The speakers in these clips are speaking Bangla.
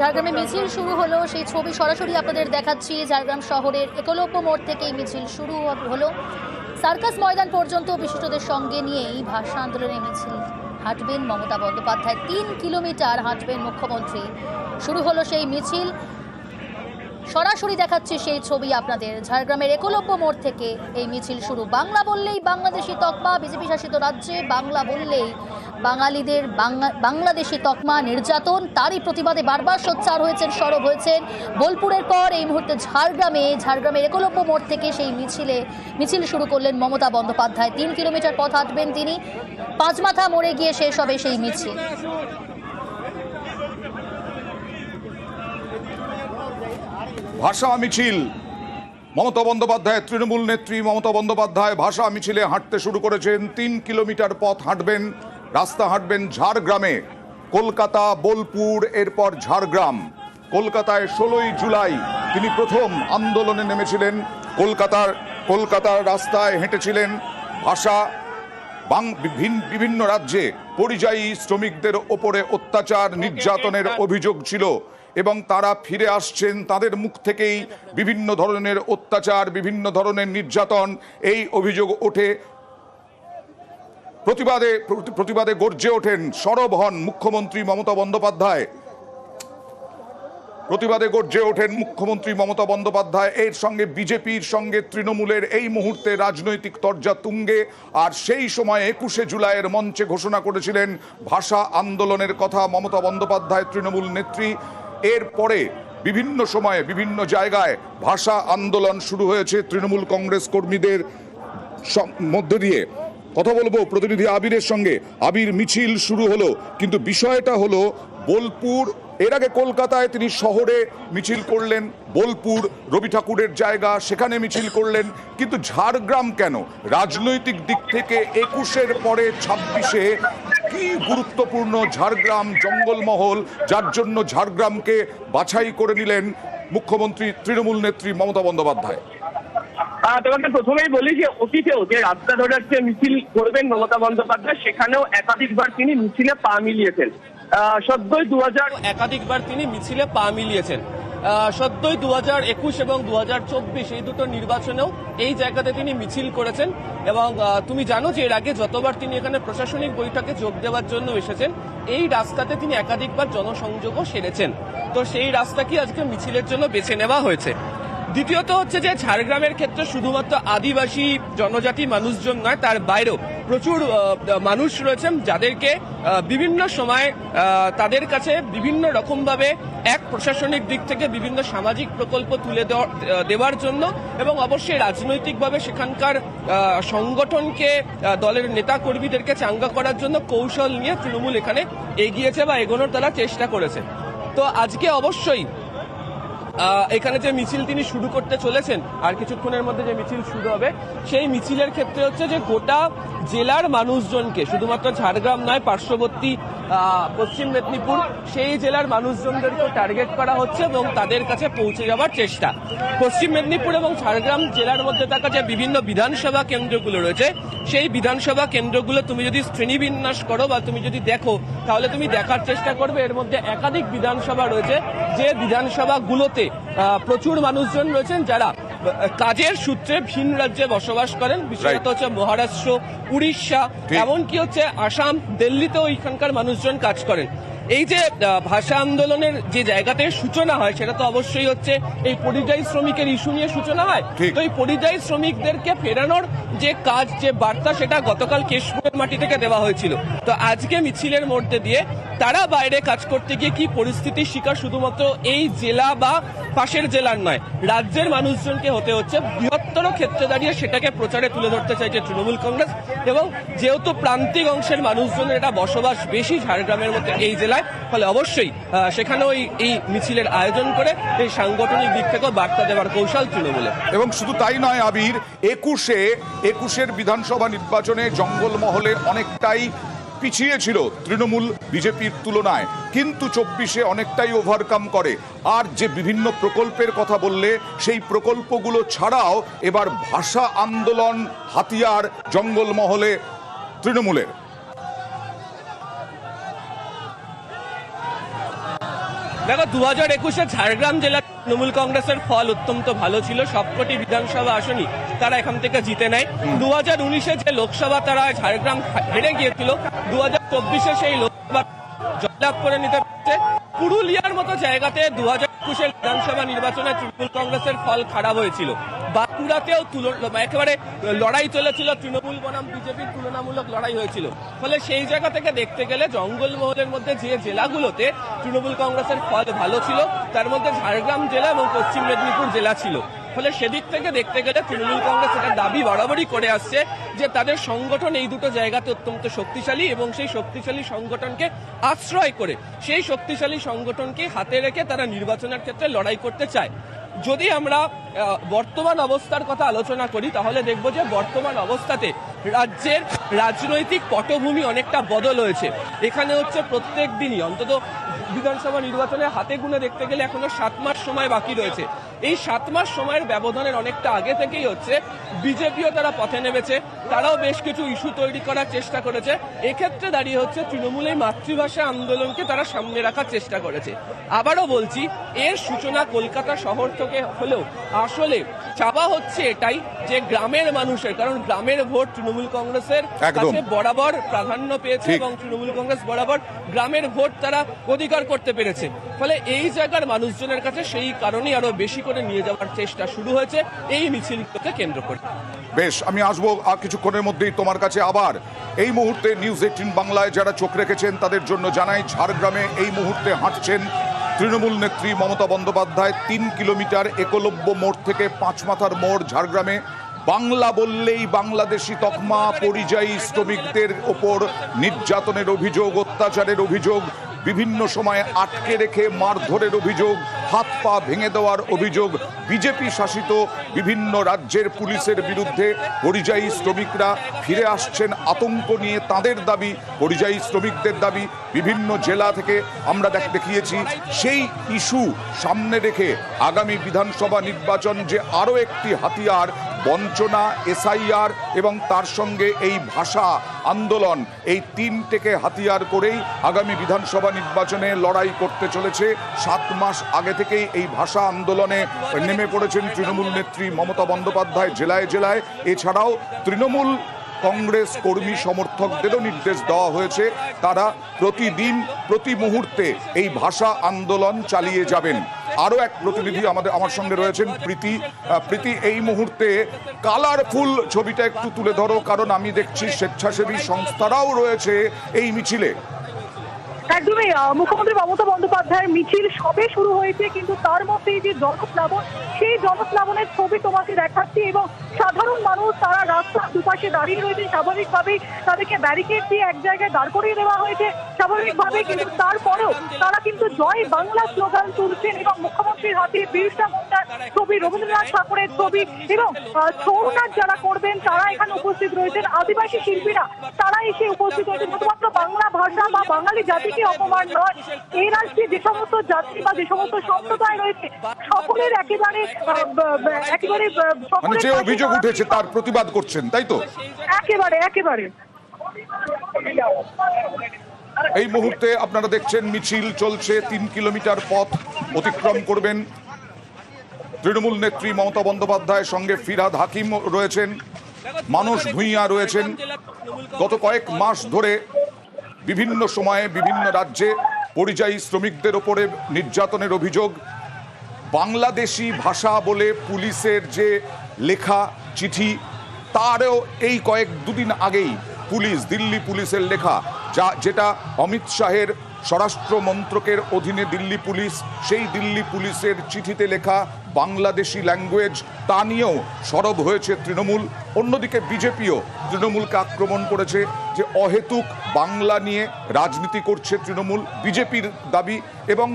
ঝাড়গ্রামে মিছিল শুরু হলো। সেই ছবি সরাসরি আপনাদের দেখাচ্ছি। ঝাড়গ্রাম শহরের একলব্য মোড় থেকে এই মিছিল শুরু হলো। সার্কাস ময়দান পর্যন্ত বিশিষ্টদের সঙ্গে নিয়ে এই ভাষা আন্দোলনে মিছিল। হাঁটবেন মমতা বন্দ্যোপাধ্যায়। তিন কিলোমিটার হাঁটবেন মুখ্যমন্ত্রী। শুরু হলো সেই মিছিল। সরাসরি দেখাচ্ছে সেই ছবি আপনাদের। ঝাড়গ্রামের একলব্য মোড় থেকে এই মিছিল শুরু। বাংলা বললেই বাংলাদেশি তকমা। বিজেপি শাসিত রাজ্যে বাংলা বললেই বাঙালিদের বাংলা- বাংলাদেশি তকমা নির্যাতন, তারই প্রতিবাদে বারবার সোচ্চার হয়েছেন, সরব হয়েছেন। বোলপুরের পর এই মুহূর্তে ঝাড়গ্রামে, ঝাড়গ্রামের একলব্য মোড় থেকে সেই মিছিলে, মিছিল শুরু করলেন মমতা বন্দ্যোপাধ্যায়। তিন কিলোমিটার পথ হাঁটবেন তিনি। পাঁচমাথা মোড়ে গিয়ে শেষ হবে সেই মিছিল। ভাষা মিছিল। মমতা বন্দ্যোপাধ্যায়, তৃণমূল নেত্রী মমতা বন্দ্যোপাধ্যায় ভাষা মিছিলে হাঁটতে শুরু করেছেন। তিন কিলোমিটার পথ হাঁটবেন রাস্তা হাঁটবেন ঝাড়গ্রামে। কলকাতা, বোলপুর, এরপর ঝাড়গ্রাম। কলকাতায় ষোলোই জুলাই তিনি প্রথম আন্দোলনে নেমেছিলেন। কলকাতার কলকাতার রাস্তায় হেঁটেছিলেন ভাষা বিভিন্ন রাজ্যে। পরিযায়ী শ্রমিকদের ওপরে অত্যাচার, নির্যাতনের অভিযোগ ছিল এবং তারা ফিরে আসছেন তাদের মুখ থেকেই। বিভিন্ন ধরনের অত্যাচার, বিভিন্ন ধরনের নির্যাতন, এই অভিযোগ ওঠে প্রতিবাদে প্রতি- প্রতিবাদে গর্জে ওঠেন সরব হন মুখ্যমন্ত্রী মমতা বন্দ্যোপাধ্যায়। প্রতিবাদে গর্জে ওঠেন মুখ্যমন্ত্রী মমতা বন্দ্যোপাধ্যায়। এর সঙ্গে বিজেপির সঙ্গে তৃণমূলের এই মুহূর্তে রাজনৈতিক তর্জা তুঙ্গে। আর সেই সময় একুশে জুলাইয়ের মঞ্চে ঘোষণা করেছিলেন ভাষা আন্দোলনের কথা মমতা বন্দ্যোপাধ্যায়, তৃণমূল নেত্রী। এরপরে বিভিন্ন সময়ে বিভিন্ন জায়গায় ভাষা আন্দোলন শুরু হয়েছে তৃণমূল কংগ্রেস কর্মীদের মধ্য দিয়ে। কথা বলব প্রতিনিধি আবিরের সঙ্গে। আবির মিছিল শুরু হলো, কিন্তু বিষয়টা হলো বোলপুর। এর আগে কলকাতায় তিনি শহরে মিছিল করলেন, বোলপুর রবি ঠাকুরের জায়গা, সেখানে মিছিল করলেন, কিন্তু ঝাড়গ্রাম কেন? রাজনৈতিক দিক থেকে একুশের পরে ছাব্বিশে কি গুরুত্বপূর্ণ ঝাড়গ্রাম জঙ্গলমহল, যার জন্য ঝাড়গ্রামকে বাছাই করে নিলেন মুখ্যমন্ত্রী, তৃণমূল নেত্রী মমতা বন্দ্যোপাধ্যায়? তোমাকে প্রথমেই বলি যে অতীতেও যে রাস্তা ধরে আজকে মিছিল করবেন মমতা বন্দ্যোপাধ্যায়, সেখানেও একাধিকবার তিনি মিছিলে পা মিলিয়েছেন। সদ্যই দু হাজার একাধিকবার তিনি মিছিলে পা মিলিয়েছেন। সদ্যই দু হাজার একুশ এবং দু হাজার চব্বিশ এই দুটো নির্বাচনেও এই জায়গাতে তিনি মিছিল করেছেন এবং তুমি জানো যে এর আগে যতবার তিনি এখানে প্রশাসনিক বৈঠকে যোগ দেওয়ার জন্য এসেছেন, এই রাস্তাতে তিনি একাধিকবার জনসংযোগও সেরেছেন। তো সেই রাস্তাকে আজকে মিছিলের জন্য বেছে নেওয়া হয়েছে? দ্বিতীয়ত হচ্ছে যে ঝাড়গ্রামের ক্ষেত্রে শুধুমাত্র আদিবাসী জনজাতি মানুষজন নয়, তার বাইরেও প্রচুর মানুষ রয়েছেন যাদেরকে বিভিন্ন সময় তাদের কাছে বিভিন্ন রকমভাবে এক প্রশাসনিক দিক থেকে বিভিন্ন সামাজিক প্রকল্প তুলে দেওয়া- দেওয়ার জন্য এবং অবশ্যই রাজনৈতিকভাবে সেখানকার সংগঠনকে দলের নেতা কর্মীদেরকে চাঙ্গা করার জন্য কৌশল নিয়ে তৃণমূল এখানে এগিয়েছে বা এগোনোর তারা চেষ্টা করেছে। তো আজকে অবশ্যই এখানে যে মিছিল তিনি শুরু করতে চলেছেন, আর কিছুক্ষণের মধ্যে যে মিছিল শুরু হবে, সেই মিছিলের ক্ষেত্রে হচ্ছে যে গোটা জেলার মানুষজনকে, শুধুমাত্র ঝাড়গ্রাম নয়, পার্শ্ববর্তী পশ্চিম মেদিনীপুর, সেই জেলার মানুষজনদেরকে টার্গেট করা হচ্ছে এবং তাদের কাছে পৌঁছে যাওয়ার চেষ্টা। পশ্চিম মেদিনীপুর এবং ঝাড়গ্রাম জেলার মধ্যে থাকা যে বিভিন্ন বিধানসভা কেন্দ্রগুলো রয়েছে, সেই বিধানসভা কেন্দ্রগুলো তুমি যদি শ্রেণীবিন্যাস করো বা তুমি যদি দেখো, তাহলে তুমি দেখার চেষ্টা করবে। এর মধ্যে একাধিক বিধানসভা রয়েছে, যে বিধানসভাগুলোতে প্রচুর মানুষজন রয়েছেন যারা কাজের সূত্রে ভিন রাজ্যে বসবাস করেন। বিশেষত হচ্ছে মহারাষ্ট্র উড়িষ্যা এমনকি হচ্ছে আসাম দিল্লিতেও এখানকার মানুষজন কাজ করেন। এই যে ভাষা আন্দোলনের যে জায়গাতে সূচনা হয় সেটা তো অবশ্যই হচ্ছে এই পরিযায়ী শ্রমিকের ইস্যু নিয়ে সূচনা হয়। তো এই পরিযায়ী শ্রমিকদেরকে ফেরানোর যে কাজ যে বার্তা সেটা গতকাল কেশপুরের মাটি থেকে দেওয়া হয়েছিল। তো আজকে মিছিলের মধ্যে দিয়ে তারা বাইরে কাজ করতে গিয়ে কি পরিস্থিতির শিকার শুধুমাত্র এই জেলা বা পাশের জেলার নয় রাজ্যের মানুষজনকে হতে হচ্ছে বৃহত্তর ক্ষেত্রে দাঁড়িয়ে সেটাকে প্রচারে তুলে ধরতে চাইছে তৃণমূল কংগ্রেস এবং যেহেতু প্রান্তিক অংশের মানুষজনের এটা বসবাস বেশি ঝাড়গ্রামের মধ্যে এই জেলায় ফলে অবশ্যই সেখানেও এই মিছিলের আয়োজন করে এই সাংগঠনিক দিক থেকেও বার্তা দেওয়ার কৌশল তৃণমূলের। এবং শুধু তাই নয়, আবির, একুশে, একুশের বিধানসভা নির্বাচনে জঙ্গলমহলে অনেকটাই পিছিয়ে ছিল তৃণমূল বিজেপির তুলনায়। কিন্তু চব্বিশে অনেকটাই ওভারকাম করে। আর যে বিভিন্ন প্রকল্পের কথা বললে, সেই প্রকল্পগুলো ছাড়াও এবার ভাষা আন্দোলন, হাতিয়ার, জঙ্গলমহলে তৃণমূলের। দেখো দু হাজার একুশে ঝাড়গ্রাম জেলা তৃণমূল কংগ্রেসের ফল অত্যন্ত ভালো ছিল। সবকটি বিধানসভা আসনই তারা এখান থেকে জিতে নেয়। দু হাজার উনিশে যে লোকসভা তারা ঝাড়গ্রাম হেরে গিয়েছিল দু হাজার চব্বিশে সেই লোকসভা জয়লাভ করে নিতে পারছে। পুরুলিয়ার মতো জায়গাতে দু হাজার একুশের বিধানসভা নির্বাচনে তৃণমূল কংগ্রেসের ফল খারাপ হয়েছিল। বাঁকুড়াতেও একেবারে লড়াই চলেছিল। তৃণমূল বনাম বিজেপির তুলনামূলক লড়াই হয়েছিল। ফলে সেই জায়গা থেকে দেখতে গেলে জঙ্গলমহলের মধ্যে যে জেলাগুলোতে তৃণমূল কংগ্রেসের ফল ভালো ছিল, তার মধ্যে ঝাড়গ্রাম জেলা এবং পশ্চিম মেদিনীপুর জেলা ছিল। ফলে সেদিক থেকে দেখতে গেলে তৃণমূল কংগ্রেস এটা দাবি বরাবরই করে আসছে যে তাদের সংগঠন এই দুটো জায়গাতে অত্যন্ত শক্তিশালী এবং সেই শক্তিশালী সংগঠনকে আশ্রয় করে, সেই শক্তিশালী সংগঠনকে হাতে রেখে তারা নির্বাচনের ক্ষেত্রে লড়াই করতে চায়। যদি আমরা বর্তমান অবস্থার কথা আলোচনা করি, তাহলে দেখব যে বর্তমান অবস্থাতে রাজ্যের রাজনৈতিক পটভূমি অনেকটা বদল হয়েছে। এখানে হচ্ছে প্রত্যেক দিনই, অন্তত বিধানসভা নির্বাচনে হাতে গুনে দেখতে গেলে এখনও সাত মাস সময় বাকি রয়েছে। এই সাত মাস সময়ের ব্যবধানের অনেকটা আগে থেকেই হচ্ছে, বিজেপিও তারা পথে নেমেছে, তারাও বেশ কিছু ইস্যু তৈরি করার চেষ্টা করেছে। এক্ষেত্রে দাঁড়িয়ে হচ্ছে তৃণমূলের মাতৃভাষা আন্দোলনকে তারা সামনে রাখার চেষ্টা করেছে। আবারও বলছি, এর সূচনা কলকাতা শহর থেকে হলেও আসলে চাওয়া হচ্ছে এটাই যে গ্রামের মানুষের কারণ গ্রামের ভোট তৃণমূল কংগ্রেসের কাছে বরাবর প্রাধান্য পেয়েছে এবং তৃণমূল কংগ্রেস বরাবর গ্রামের ভোট তারা অধিকার করতে পেরেছে। ফলে এই জায়গার মানুষজনের কাছে সেই কারণেই আরও বেশি করে নিয়ে যাওয়ার চেষ্টা শুরু হয়েছে। এই মিছিলকে কেন্দ্র করে। বেশ আমি আসব আর কিছুক্ষণের মধ্যেই তোমার কাছে আবার। এই মুহূর্তে নিউজ এইটিন বাংলায় যারা চোখ রেখেছেন তাদের জন্য জানাই ঝাড়গ্রামে এই মুহূর্তে হাঁটছেন তৃণমূল নেত্রী মমতা বন্দ্যোপাধ্যায় তিন কিলোমিটার একলব্য মোড় থেকে পাঁচমাথার মোড় ঝাড়গ্রামে। বাংলা বললেই বাংলাদেশি তকমা, পরিযায়ী শ্রমিকদের ওপর নির্যাতনের অভিযোগ, অত্যাচারের অভিযোগ বিভিন্ন সময়ে আটকে রেখে মারধরের অভিযোগ, হাত পা ভেঙে দেওয়ার অভিযোগ, বিজেপি শাসিত বিভিন্ন রাজ্যের পুলিশের বিরুদ্ধে পরিযায়ী শ্রমিকরা ফিরে আসছেন আতঙ্ক নিয়ে তাদের দাবি, পরিযায়ী শ্রমিকদের দাবি, বিভিন্ন জেলা থেকে আমরা দেখ- দেখিয়েছি। সেই ইস্যু সামনে রেখে আগামী বিধানসভা নির্বাচন যে আরও একটি হাতিয়ার বঞ্চনা, এসআইআর এবং তার সঙ্গে এই ভাষা আন্দোলন, এই তিনটেকে হাতিয়ার করেই আগামী বিধানসভা নির্বাচনে লড়াই করতে চলেছে। সাত মাস আগে থেকেই এই ভাষা আন্দোলনে নেমে পড়েছেন তৃণমূল নেত্রী মমতা বন্দ্যোপাধ্যায় জেলায় জেলায়। এছাড়াও তৃণমূল কংগ্রেস কর্মী সমর্থকদেরও নির্দেশ দেওয়া হয়েছে। তারা প্রতিদিন, প্রতি মুহূর্তে এই ভাষা আন্দোলন চালিয়ে যাবেন। আরও এক প্রতিনিধি আমাদের আমার সঙ্গে রয়েছেন প্রীতি প্রীতি, এই মুহূর্তে কালারফুল ছবিটা একটু তুলে ধরো, কারণ আমি দেখছি স্বেচ্ছাসেবী সংস্থারাও রয়েছে এই মিছিলে। একদমই মুখ্যমন্ত্রী মমতা বন্দ্যোপাধ্যায়ের মিছিল সবে শুরু হয়েছে, কিন্তু তার মধ্যে যে জনপ্লাবন, সেই জনপ্লাবনের ছবি তোমাকে দেখাচ্ছি এবং সাধারণ মানুষ তারা রাস্তার দুপাশে দাঁড়িয়ে রয়েছে, স্বাভাবিকভাবেই তাদেরকে ব্যারিকেড দিয়ে এক জায়গায় দাঁড় করিয়ে দেওয়া হয়েছে স্বাভাবিকভাবে কিন্তু তারপরেও তারা কিন্তু জয় বাংলা স্লোগান তুলছেন এবং মুখ্যমন্ত্রীর হাতে বিরসা মুন্ডার ছবি, রবীন্দ্রনাথ ঠাকুরের ছবি এবং ছৌ নাচ যারা করবেন তারা এখানে উপস্থিত রয়েছেন, আদিবাসী শিল্পীরা তারা এসে উপস্থিত হয়েছে শুধুমাত্র বাংলা ভাষা বা বাঙালি জাতিকে অপমান নয়। এই রাজ্যে যে সমস্ত জাতি বা যে সমস্ত সম্প্রদায় রয়েছে সকলের একেবারে একেবারে মানে যে অভিযোগ উঠেছে তার প্রতিবাদ করছেন তাই তো? একেবারে একেবারে। এই মুহূর্তে আপনারা দেখছেন মিছিল চলছে তিন কিলোমিটার পথ অতিক্রম করবেন। তৃণমূল নেত্রী মমতা বন্দ্যোপাধ্যায়ের সঙ্গে ফিরাদ হাকিম রয়েছেন মানুষ ভূঁইয়া রয়েছেন। গত কয়েক মাস ধরে বিভিন্ন সময়ে বিভিন্ন রাজ্যে পরিযায়ী শ্রমিকদের ওপরে নির্যাতনের অভিযোগ। বাংলাদেশি ভাষা বলে পুলিশের যে লেখা চিঠি, তারও এই কয়েক দুদিন আগেই পুলিশ, দিল্লি পুলিশের লেখা, যা, যেটা অমিত শাহের স্বরাষ্ট্র মন্ত্রকের অধীনে দিল্লি পুলিশ, সেই দিল্লি পুলিশের চিঠিতে লেখা বাংলাদেশি ল্যাঙ্গুয়েজ তা নিয়েও সরব হয়েছে তৃণমূল। অন্যদিকে বিজেপিও তৃণমূলকে আক্রমণ করেছে যে অহেতুক বাংলা নিয়ে রাজনীতি করছে তৃণমূল। বিজেপির দাবি এবং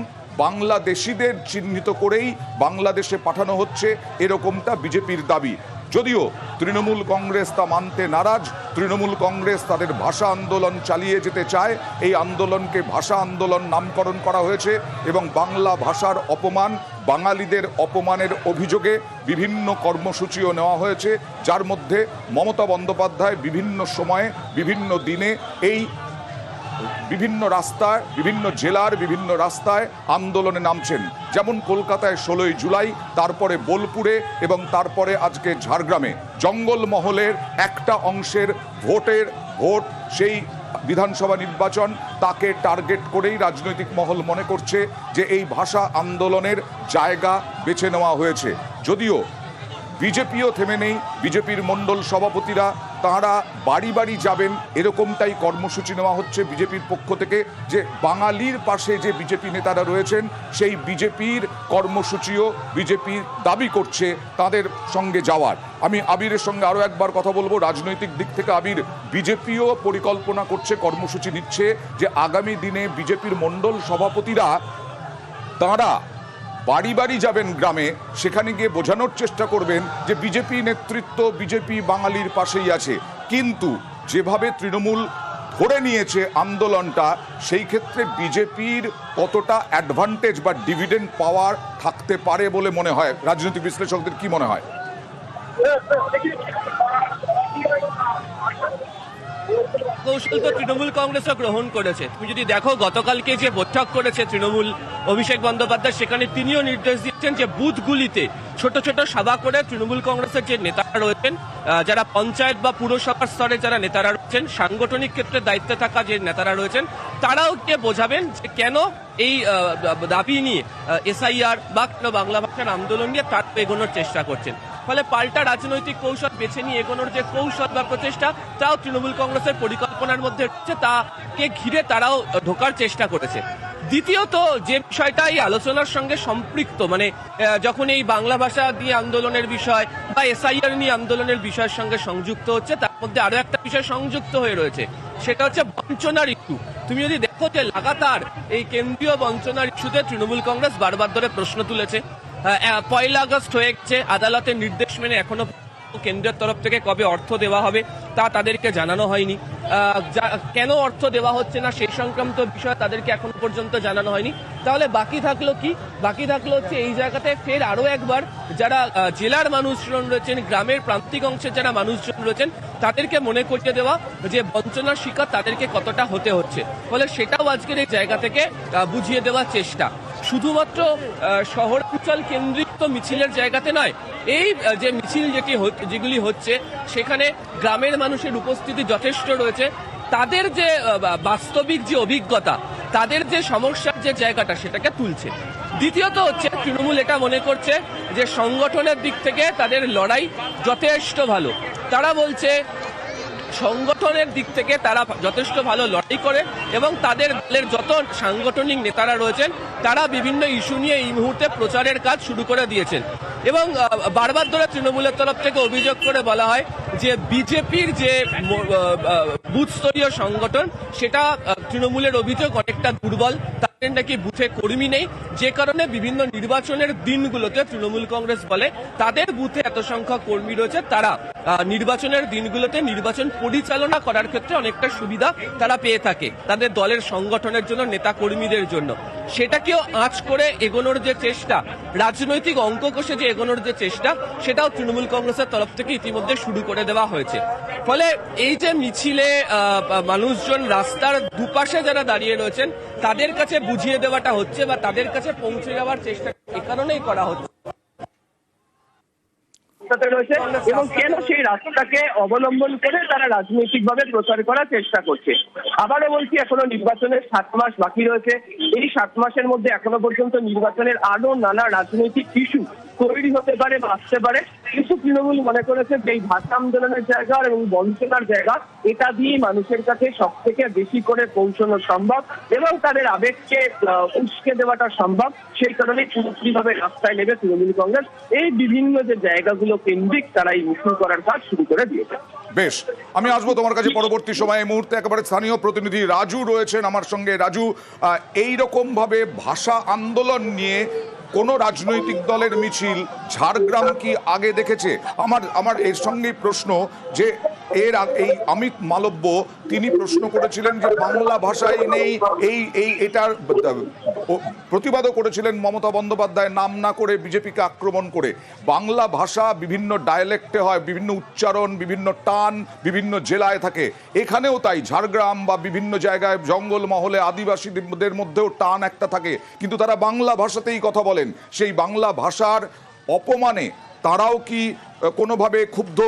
বাংলাদেশিদের চিহ্নিত করেই বাংলাদেশে পাঠানো হচ্ছে এরকমটা বিজেপির দাবি। যদিও তৃণমূল কংগ্রেস তা মানতে নারাজ, তৃণমূল কংগ্রেস তাদের ভাষা আন্দোলন চালিয়ে যেতে চায়। এই আন্দোলনকে ভাষা আন্দোলন নামকরণ করা হয়েছে এবং বাংলা ভাষার অপমান, বাঙালিদের অপমানের অভিযোগে বিভিন্ন কর্মসূচিও নেওয়া হয়েছে, যার মধ্যে মমতা বন্দ্যোপাধ্যায় বিভিন্ন সময়ে, বিভিন্ন দিনে এই বিভিন্ন রাস্তায়, বিভিন্ন জেলার বিভিন্ন রাস্তায় আন্দোলনে নামছেন। যেমন কলকাতায় ষোলোই জুলাই, তারপরে বোলপুরে এবং তারপরে আজকে ঝাড়গ্রামে। জঙ্গলমহলের একটা অংশের ভোটের ভোট, সেই বিধানসভা নির্বাচন তাকে টার্গেট করেই রাজনৈতিক মহল মনে করছে যে এই ভাষা আন্দোলনের জায়গা বেছে নেওয়া হয়েছে। যদিও বিজেপিও থেমে নেই, বিজেপির মণ্ডল সভাপতিরা, তাঁরা বাড়ি বাড়ি যাবেন, এরকমটাই কর্মসূচি নেওয়া হচ্ছে বিজেপির পক্ষ থেকে, যে বাঙালির পাশে যে বিজেপি নেতারা রয়েছেন, সেই বিজেপির কর্মসূচিও বিজেপি দাবি করছে তাদের সঙ্গে যাওয়ার। আমি আবিরের সঙ্গে আরও একবার কথা বলব, রাজনৈতিক দিক থেকে আবির বিজেপিও পরিকল্পনা করছে, কর্মসূচি নিচ্ছে, যে আগামী দিনে বিজেপির মণ্ডল সভাপতিরা, তাঁরা বাড়ি বাড়ি যাবেন গ্রামে, সেখানে গিয়ে বোঝানোর চেষ্টা করবেন যে বিজেপি নেতৃত্ব বিজেপি বাঙালির পাশেই আছে। কিন্তু যেভাবে তৃণমূল ধরে নিয়েছে আন্দোলনটা, সেই ক্ষেত্রে বিজেপির কতটা অ্যাডভান্টেজ বা ডিভিডেন্ড পাওয়ার থাকতে পারে বলে মনে হয়? রাজনৈতিক বিশ্লেষকদের কি মনে হয়? কৌশল তো তৃণমূল কংগ্রেসও গ্রহণ করেছে। তুমি যদি দেখো, গতকালকে যে বৈঠক করেছে তৃণমূল অভিষেক বন্দ্যোপাধ্যায়, সেখানে তিনিও নির্দেশ দিচ্ছেন যে বুথগুলিতে ছোট ছোট সভা করে তৃণমূল কংগ্রেসের যে নেতারা রয়েছেন যারা পঞ্চায়েত বা পুরসভার স্তরে যারা নেতারা রয়েছেন, সাংগঠনিক ক্ষেত্রে দায়িত্বে থাকা যে নেতারা রয়েছেন, তারাও গিয়ে বোঝাবেন যে কেন এই দাবি নিয়ে এসআইআর বা বাংলা ভাষার আন্দোলন নিয়ে তার এগোনোর চেষ্টা করছেন। ফলে পাল্টা রাজনৈতিক কৌশল বেছে নিয়ে এগোনোর যে কৌশল বা প্রচেষ্টা, তাও তৃণমূল কংগ্রেসের পরিকল্পনার মধ্যে রয়েছে, তাকে ঘিরে তারাও ঢোকার চেষ্টা করেছে। দ্বিতীয়ত, যে বিষয়টা এই আলোচনার সঙ্গে সম্পৃক্ত মানে যখন এই বাংলা ভাষা দিয়ে আন্দোলনের বিষয় বা এসআইআর নিয়ে আন্দোলনের বিষয়ের সঙ্গে সংযুক্ত হচ্ছে, তার মধ্যে আরও একটা বিষয় সংযুক্ত হয়ে রয়েছে। সেটা হচ্ছে বঞ্চনার ইস্যু তুমি যদি দেখো যে লাগাতার এই কেন্দ্রীয় বঞ্চনার ইস্যুতে তৃণমূল কংগ্রেস বারবার ধরে প্রশ্ন তুলেছে পয়লা আগস্ট হয়ে গেছে আদালতের নির্দেশ মেনে এখনও কেন্দ্রের তরফ থেকে কবে অর্থ দেওয়া হবে তা তাদেরকে জানানো হয়নি। কেন অর্থ দেওয়া হচ্ছে না সেই সংক্রান্ত বিষয় তাদেরকে এখন পর্যন্ত জানানো হয়নি। তাহলে বাকি থাকল কি? বাকি থাকল হচ্ছে এই জায়গাতে ফের আরও একবার যারা জেলার মানুষজন রয়েছেন, গ্রামের প্রান্তিক অংশের যারা মানুষজন রয়েছেন, তাদেরকে মনে করিয়ে দেওয়া যে বঞ্চনার শিকার তাদেরকে কতটা হতে হচ্ছে। ফলে সেটাও আজকের এই জায়গা থেকে বুঝিয়ে দেওয়ার চেষ্টা। শুধুমাত্র শহরাঞ্চল কেন্দ্রিক তো মিছিলের জায়গাতে নয়, এই যে মিছিল যেটি যেগুলি হচ্ছে, সেখানে গ্রামের মানুষের উপস্থিতি যথেষ্ট রয়েছে। তাদের যে বাস্তবিক যে অভিজ্ঞতা, তাদের যে সমস্যার যে জায়গাটা, সেটাকে তুলছে। দ্বিতীয়ত হচ্ছে, তৃণমূল এটা মনে করছে যে সংগঠনের দিক থেকে তাদের লড়াই যথেষ্ট ভালো। তারা বলছে সংগঠনের দিক থেকে তারা যথেষ্ট ভালো লড়াই করে এবং তাদের দলের যত সাংগঠনিক নেতারা রয়েছেন তারা বিভিন্ন ইস্যু নিয়ে এই মুহূর্তে প্রচারের কাজ শুরু করে দিয়েছেন। এবং বারবার ধরে তৃণমূলের তরফ থেকে অভিযোগ করে বলা হয় যে বিজেপির যে ম- আহ, আহ, বুথ স্তরীয় সংগঠন সেটা তৃণমূলের অভিযোগ অনেকটা দুর্বল। তাদের নাকি বুথে কর্মী নেই। যে কারণে বিভিন্ন নির্বাচনের দিনগুলোতে তৃণমূল কংগ্রেস বলে তাদের বুথে এত সংখ্যক কর্মী রয়েছে তারা নির্বাচনের দিনগুলোতে নির্বাচন পরিচালনা করার ক্ষেত্রে অনেকটা সুবিধা তারা পেয়ে থাকে তাদের দলের সংগঠনের জন্য নেতা কর্মীদের জন্য। সেটাকেও আঁচ করে এগোনোর যে চেষ্টা, রাজনৈতিক অঙ্ক কষে যে এগোনোর যে চেষ্টা, সেটাও তৃণমূল কংগ্রেসের তরফ থেকে ইতিমধ্যে শুরু করে দেওয়া হয়েছে। ফলে এই যে মিছিলে মানুষজন রাস্তার দুপাশে যারা দাঁড়িয়ে রয়েছেন, তাদের কাছে বুঝিয়ে দেওয়াটা হচ্ছে বা তাদের কাছে পৌঁছে যাওয়ার চেষ্টা এ কারণেই করা হচ্ছে। রাস্তাতে রয়েছে এবং কেন সেই রাস্তাকে অবলম্বন করে তারা রাজনৈতিকভাবে প্রচার করার চেষ্টা করছে? আবারও বলছি, এখনও নির্বাচনের সাত মাস বাকি রয়েছে। এই সাত মাসের মধ্যে এখনও পর্যন্ত নির্বাচনের আরও নানা রাজনৈতিক ইস্যু তৈরি হতে পারে বা আসতে পারে। কিন্তু তৃণমূল মনে করেছে যে এই ভাষা আন্দোলনের জায়গা এবং বঞ্চনার জায়গা, এটা দিয়ে মানুষের কাছে সব থেকে বেশি করে পৌঁছানো সম্ভব এবং তাদের আবেগকে উস্কে দেওয়াটা সম্ভব। সেই কারণে পুরোপুরিভাবে রাস্তায় নেবে তৃণমূল কংগ্রেস এই বিভিন্ন যে জায়গাগুলো কেন্দ্রিক তারা এই করার কাজ শুরু করে দিয়েছে। বেশ, আমি আসব তোমার কাছে পরবর্তী সময়ে। এই মুহূর্তে একেবারে স্থানীয় প্রতিনিধি রাজু রয়েছেন আমার সঙ্গে। রাজু এই রকম ভাবে ভাষা আন্দোলন নিয়ে কোন রাজনৈতিক দলের মিছিল, ঝাড়গ্রাম কি আগে দেখেছে? আমার আমার এর সঙ্গে প্রশ্ন যে এর এই অমিত মালব্য তিনি প্রশ্ন করেছিলেন যে বাংলা ভাষায় নেই, এই এই, এটার প্রতিবাদও করেছিলেন মমতা বন্দ্যোপাধ্যায় নাম না করে বিজেপিকে আক্রমণ করে। বাংলা ভাষা বিভিন্ন ডায়ালেক্টে হয়, বিভিন্ন উচ্চারণ, বিভিন্ন টান, বিভিন্ন জেলায় থাকে। এখানেও তাই, ঝাড়গ্রাম বা বিভিন্ন জায়গায় জঙ্গল মহলে আদিবাসীদের মধ্যেও টান একটা থাকে। কিন্তু তারা বাংলা ভাষাতেই কথা বলেন। সেই বাংলা ভাষার অপমানে তারাও কি কোনোভাবে ক্ষুব্ধ